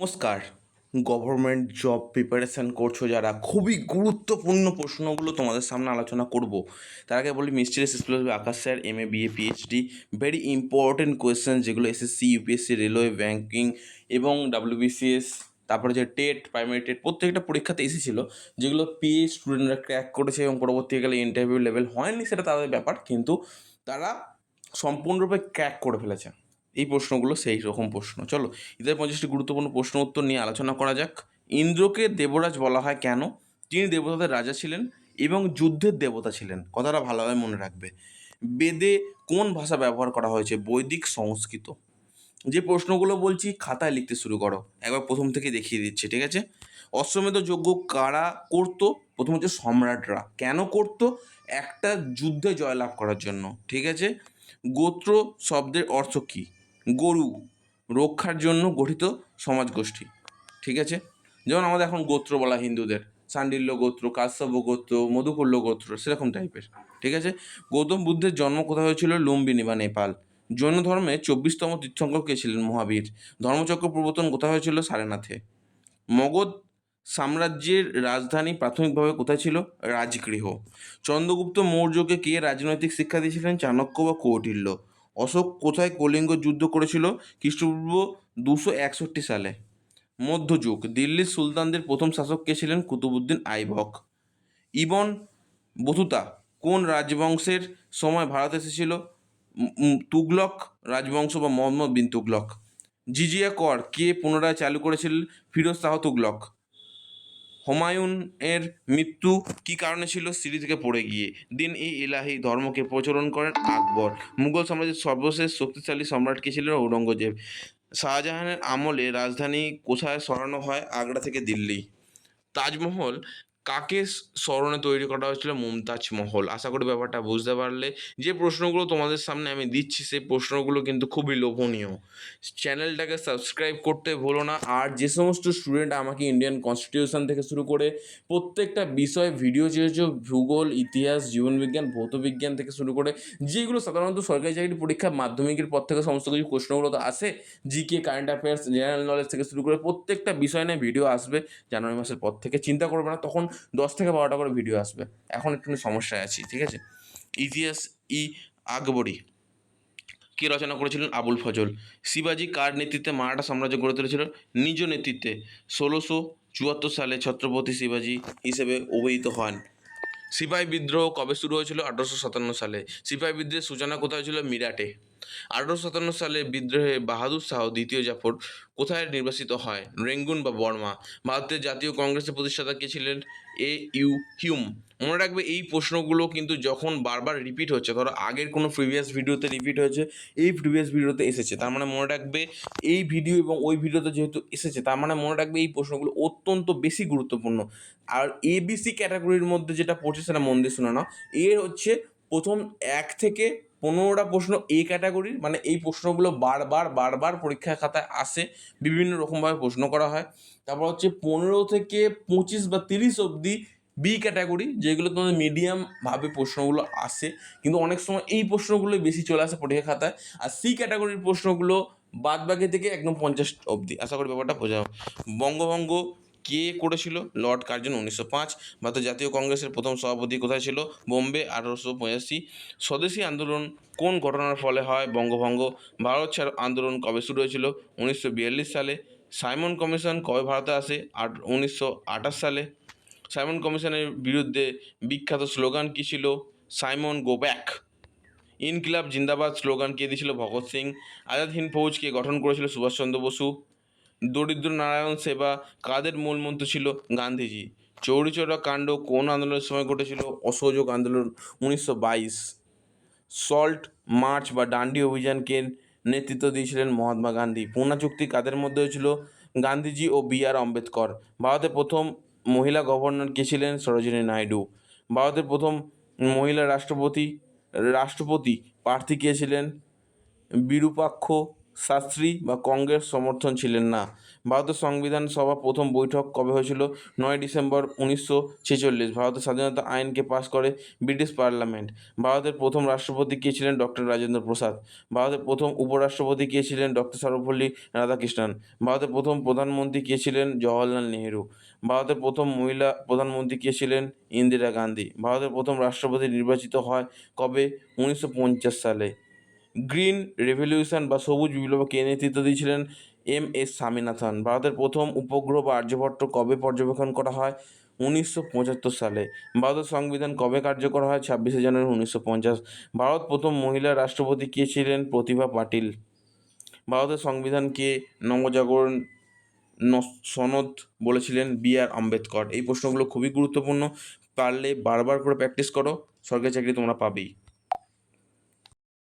নমস্কার। Government job preparation করছ যারা, খুবই গুরুত্বপূর্ণ প্রশ্নগুলো তোমাদের সামনে আলোচনা করব। তার আগে বলি মিস্ট্রি সিসপ্লস Akash sir M A BA PhD very important question যেগুলো এসএসসি ইউপিএসসি রেলওয়ে ব্যাঙ্কিং এবং ডাব্লিউবিসিএস তারপরে যে টেট প্রাইমারি টেট প্রত্যেকটা পরীক্ষাতে এসেছিল, যেগুলো পিএ স্টুডেন্টরা ক্র্যাক করেছে এবং পরবর্তীকালে ইন্টারভিউ লেভেল হয়নি, সেটা তাদের ব্যাপার, কিন্তু তারা সম্পূর্ণরূপে ক্র্যাক করে ফেলেছে। এই প্রশ্নগুলো সেই রকম প্রশ্ন। চলো ঈদের পঞ্চাশটি গুরুত্বপূর্ণ প্রশ্ন উত্তর নিয়ে আলোচনা করা যাক। ইন্দ্রকে দেবরাজ বলা হয় কেন? তিনি দেবতাদের রাজা ছিলেন এবং যুদ্ধের দেবতা ছিলেন। কথাটা ভালোভাবে মনে রাখবে। বেদে কোন ভাষা ব্যবহার করা হয়েছে? বৈদিক, সংস্কৃত। যে প্রশ্নগুলো বলছি, খাতায় লিখতে শুরু করো। একবার প্রথম থেকে দেখিয়ে দিচ্ছি, ঠিক আছে? অশ্বমেধ যজ্ঞ কারা করতো? প্রথম হচ্ছে সম্রাটরা। কেন করতো? একটা যুদ্ধে জয়লাভ করার জন্য, ঠিক আছে? গোত্র শব্দের অর্থ কী? গরু রক্ষার জন্য গঠিত সমাজ গোষ্ঠী ঠিক আছে? যেমন আমাদের এখন গোত্র বলা হিন্দুদের, সান্ডিল্য গোত্র, কাশ্যপ গোত্র মধুকুল্য গোত্র, সেরকম টাইপের ঠিক আছে? গৌতম বুদ্ধের জন্ম কোথায় হয়েছিল? লুম্বিনী বা নেপাল। জৈন ধর্মে চব্বিশতম তীর্থঙ্কর কে ছিলেন? মহাবীর। ধর্মচক্র প্রবর্তন কোথায় হয়েছিল? সারেনাথে। মগধ সাম্রাজ্যের রাজধানী প্রাথমিকভাবে কোথায় ছিল? রাজগৃহ। চন্দ্রগুপ্ত মৌর্যকে কে রাজনৈতিক শিক্ষা দিয়েছিলেন? চাণক্য বা কৌটিল্য। অশোক কোথায় কলিঙ্গ যুদ্ধ করেছিল? খ্রিস্টপূর্ব দুশো একষট্টি সালে। মধ্যযুগ। দিল্লির সুলতানদের প্রথম শাসক কে ছিলেন? কুতুবুদ্দিন আইবক ইবন বতুতা কোন রাজবংশের সময় ভারত এসেছিল? তুগলক রাজবংশ বা মোহাম্মদ বিন তুগলক। জিজিয়া কর কে পুনরায় চালু করেছিলেন ফিরোজ শাহ তুগলক। হুমায়ুন এর মৃত্যু কি কারণে ছিল? সিঁড়ি থেকে পড়ে গিয়ে। দিন ই ইলাহি, ধর্মকে প্রচলন করেন আকবর। মুঘল সাম্রাজ্যের সর্বশেষ শক্তিশালী সম্রাট কে ছিলেন ঔরঙ্গজেব। শাহজাহানের আমলে রাজধানী কোথায় সরানো হয়? আগ্রা থেকে দিল্লি। তাজমহল কাকে স্মরণে তৈরি করা হয়েছিল মুমতাজ মহল? আশা করি ব্যাপারটা বুঝতে পারলে। যে প্রশ্নগুলো তোমাদের সামনে আমি দিচ্ছি, সেই প্রশ্নগুলো কিন্তু খুবই লোভনীয়। চ্যানেলটাকে সাবস্ক্রাইব করতে ভুলো না। আর যে সমস্ত স্টুডেন্ট আমাকে ইন্ডিয়ান কনস্টিটিউশন থেকে শুরু করে প্রত্যেকটা বিষয়ে ভিডিও চেয়েছো ভূগোল, ইতিহাস, জীবনবিজ্ঞান, ভৌতবিজ্ঞান থেকে শুরু করে যেগুলো সাধারণত সরকারি চাকরির পরীক্ষা, মাধ্যমিকের পর থেকে সমস্ত কিছু প্রশ্নগুলো তো আসে GK current affairs general knowledge থেকে শুরু করে প্রত্যেকটা বিষয় নিয়ে ভিডিও আসবে, জানুয়ারি মাসের পর থেকে। চিন্তা করবে না, তখন দশ থেকে বারোটা করে ভিডিও আসবে। এখন একটু সমস্যায় আছি, ঠিক আছে? ইতিহাস ই আকবরী কে রচনা করেছিলেন? আবুল ফজল। শিবাজি কার নেতৃত্বে মারাঠা সাম্রাজ্য গড়ে তুলেছিল? নিজ নেতৃত্বে। ষোলোশো চুয়াত্তর সালে ছত্রপতি শিবাজি হিসেবে অভিহিত হন। সিপাহি বিদ্রোহ কবে শুরু হয়েছিল? আঠারোশো সাতান্ন সালে। সিপাহি বিদ্রোহের সূচনা কোথায় হয়েছিল? মিরাটে। আঠারোশো সাতান্ন সালে বিদ্রোহে বাহাদুর শাহ দ্বিতীয় জাফর কোথায় নির্বাচিত হয়? রেঙ্গুন বা বর্মা। ভারতের জাতীয় কংগ্রেসের প্রতিষ্ঠাতা কে ছিলেন? A U Hume. মনে রাখবে এই প্রশ্নগুলো কিন্তু যখন বারবার রিপিট হচ্ছে, ধরো আগের কোনো প্রিভিয়াস ভিডিওতে রিপিট হয়েছে, এই প্রিভিয়াস ভিডিওতে এসেছে। তার মানে মনে রাখবে এই ভিডিও এবং ওই ভিডিওতে যেহেতু এসেছে, তার মানে মনে রাখবে এই প্রশ্নগুলো অত্যন্ত বেশি গুরুত্বপূর্ণ। আর এবিসি ক্যাটাগরির মধ্যে যেটা পড়ছে সেটা মন দিয়ে শোনা না এর হচ্ছে প্রথম এক থেকে পনেরোটা প্রশ্ন এ ক্যাটাগরির মানে এই প্রশ্নগুলো বারবার বারবার পরীক্ষা খাতায় আসে, বিভিন্ন রকমভাবে প্রশ্ন করা হয়। তারপর হচ্ছে পনেরো থেকে পঁচিশ বা তিরিশ অবধি বি ক্যাটাগরি যেগুলো তোমাদের মিডিয়াম ভাবে প্রশ্নগুলো আসে, কিন্তু অনেক সময় এই প্রশ্নগুলোই বেশি চলে আসে পরীক্ষা খাতায়। আর সি ক্যাটাগরির প্রশ্নগুলো বাদ বাকি থেকে একদম পঞ্চাশ অবধি। আশা করি ব্যাপারটা বোঝা বঙ্গভঙ্গ কে করেছিল? লর্ড কার্জন উনিশশো পাঁচ। ভারতের জাতীয় কংগ্রেসের প্রথম সভাপতি কোথায় ছিল? বোম্বে, আঠারোশো পঁচাশি। স্বদেশী আন্দোলন কোন ঘটনার ফলে হয়? বঙ্গভঙ্গ। ভারত ছাড়, আন্দোলন কবে শুরু হয়েছিল? উনিশশো বিয়াল্লিশ সালে। সাইমন কমিশন কবে ভারতে আসে? আট, উনিশশো সালে। সাইমন কমিশনের বিরুদ্ধে বিখ্যাত স্লোগান কী ছিল? Simon, go back. ইনকিলাব, জিন্দাবাদ, স্লোগান কে দিয়েছিল? ভগৎ সিং। আজাদ হিন্দ ফৌজকে গঠন করেছিল সুভাষচন্দ্র বসু। দরিদ্র নারায়ণ সেবা কাদের মূলমন্ত্র ছিল গান্ধীজি? চৌরিচৌরা কাণ্ড কোন আন্দোলনের সময় ঘটেছিল? অসহযোগ আন্দোলন উনিশশো বাইশ। সল্ট, মার্চ বা ডান্ডি অভিযানকে নেতৃত্ব দিয়েছিলেন মহাত্মা গান্ধী। পুনা চুক্তি কাদের মধ্যে হয়েছিল? গান্ধীজি ও বি আর আম্বেদকর। ভারতের প্রথম মহিলা গভর্নর কে ছিলেন? সরোজিনী নাইডু। ভারতের প্রথম মহিলা রাষ্ট্রপতি রাষ্ট্রপতি প্রার্থী কে ছিলেন? বিরূপাক্ষ শাস্ত্রী বা কংগ্রেস সমর্থন ছিলেন না। ভারতের সংবিধান সভা প্রথম বৈঠক কবে হয়েছিল? নয় ডিসেম্বর উনিশশো ছেচল্লিশ। ভারতের স্বাধীনতা আইনকে পাশ করে ব্রিটিশ পার্লামেন্ট। ভারতের প্রথম রাষ্ট্রপতি কে ছিলেন ডক্টর রাজেন্দ্র প্রসাদ? ভারতের প্রথম উপরাষ্ট্রপতি কে ছিলেন ডক্টর সর্বপল্লী রাধাকৃষ্ণন? ভারতের প্রথম প্রধানমন্ত্রী কে ছিলেন জওয়াহরলাল নেহেরু? ভারতের প্রথম মহিলা প্রধানমন্ত্রী কে ছিলেন ইন্দিরা গান্ধী? ভারতের প্রথম রাষ্ট্রপতি নির্বাচিত হয় কবে? উনিশশো পঞ্চাশ সালে। গ্রিন রেভলিউশন বা সবুজ বিপ্লব কে নেতৃত্ব দিয়েছিলেন? M S Swaminathan. ভারতের প্রথম উপগ্রহ বা আর্যভট্ট কবে পর্যবেক্ষণ করা হয়? উনিশশো পঁচাত্তর সালে। ভারতের সংবিধান কবে কার্যকর হয়? ছাব্বিশে জানুয়ারি উনিশশো পঞ্চাশ। ভারত প্রথম মহিলা রাষ্ট্রপতি কে ছিলেন? প্রতিভা পাটিল। ভারতের সংবিধানকে নবজাগরণ সনদ বলেছিলেন বি আর আম্বেদকর? এই প্রশ্নগুলো খুবই গুরুত্বপূর্ণ। পারলে বারবার করে প্র্যাকটিস করো। সরকারি চাকরি তোমরা পাবেই।